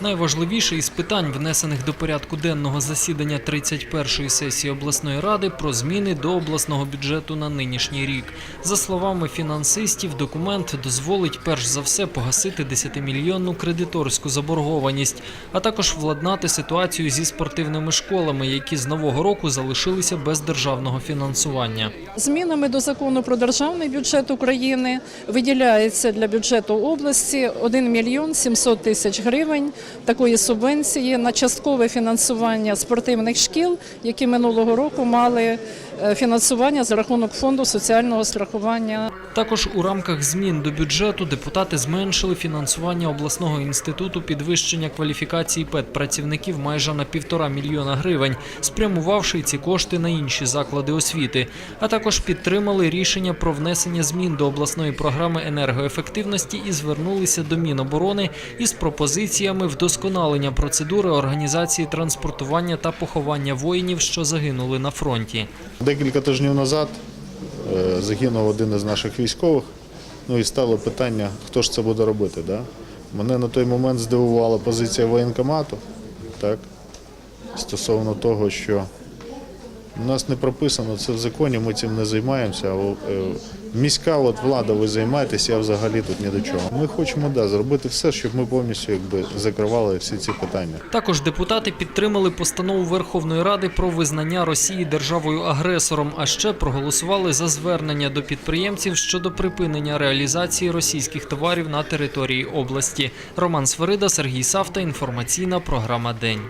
Найважливіше із питань, внесених до порядку денного засідання 31-ї сесії обласної ради, про зміни до обласного бюджету на нинішній рік. За словами фінансистів, документ дозволить перш за все погасити 10-мільйонну кредиторську заборгованість, а також владнати ситуацію зі спортивними школами, які з нового року залишилися без державного фінансування. Змінами до закону про державний бюджет України виділяється для бюджету області 1 мільйон 700 тисяч гривень такої субвенції на часткове фінансування спортивних шкіл, які минулого року мали е, фінансування за рахунок фонду соціального страхування. Також у рамках змін до бюджету депутати зменшили фінансування обласного інституту підвищення кваліфікації педпрацівників майже на півтора мільйона гривень, спрямувавши ці кошти на інші заклади освіти. А також підтримали рішення про внесення змін до обласної програми енергоефективності і звернулися до Міноборони із пропозиціями вдосконалення процедури організації транспортування та поховання воїнів, що загинули на фронті. Декілька тижнів назад е, загинув один із наших військових. Ну і стало питання, хто ж це буде робити. Да? Мене на той момент здивувала позиція воєнкомату, так? стосовно того, що у нас не прописано це в законі, ми цим не займаємося. Е, міська от влада, ви займаєтеся, я взагалі тут ні до чого. Ми хочемо да, зробити все, щоб ми повністю якби, закривали всі ці питання. Також депутати підтримали постанову Верховної Ради про визнання Росії державою-агресором, а ще проголосували за звернення до підприємців щодо припинення реалізації російських товарів на території області. Роман Сверида, Сергій Савта. Інформаційна програма День.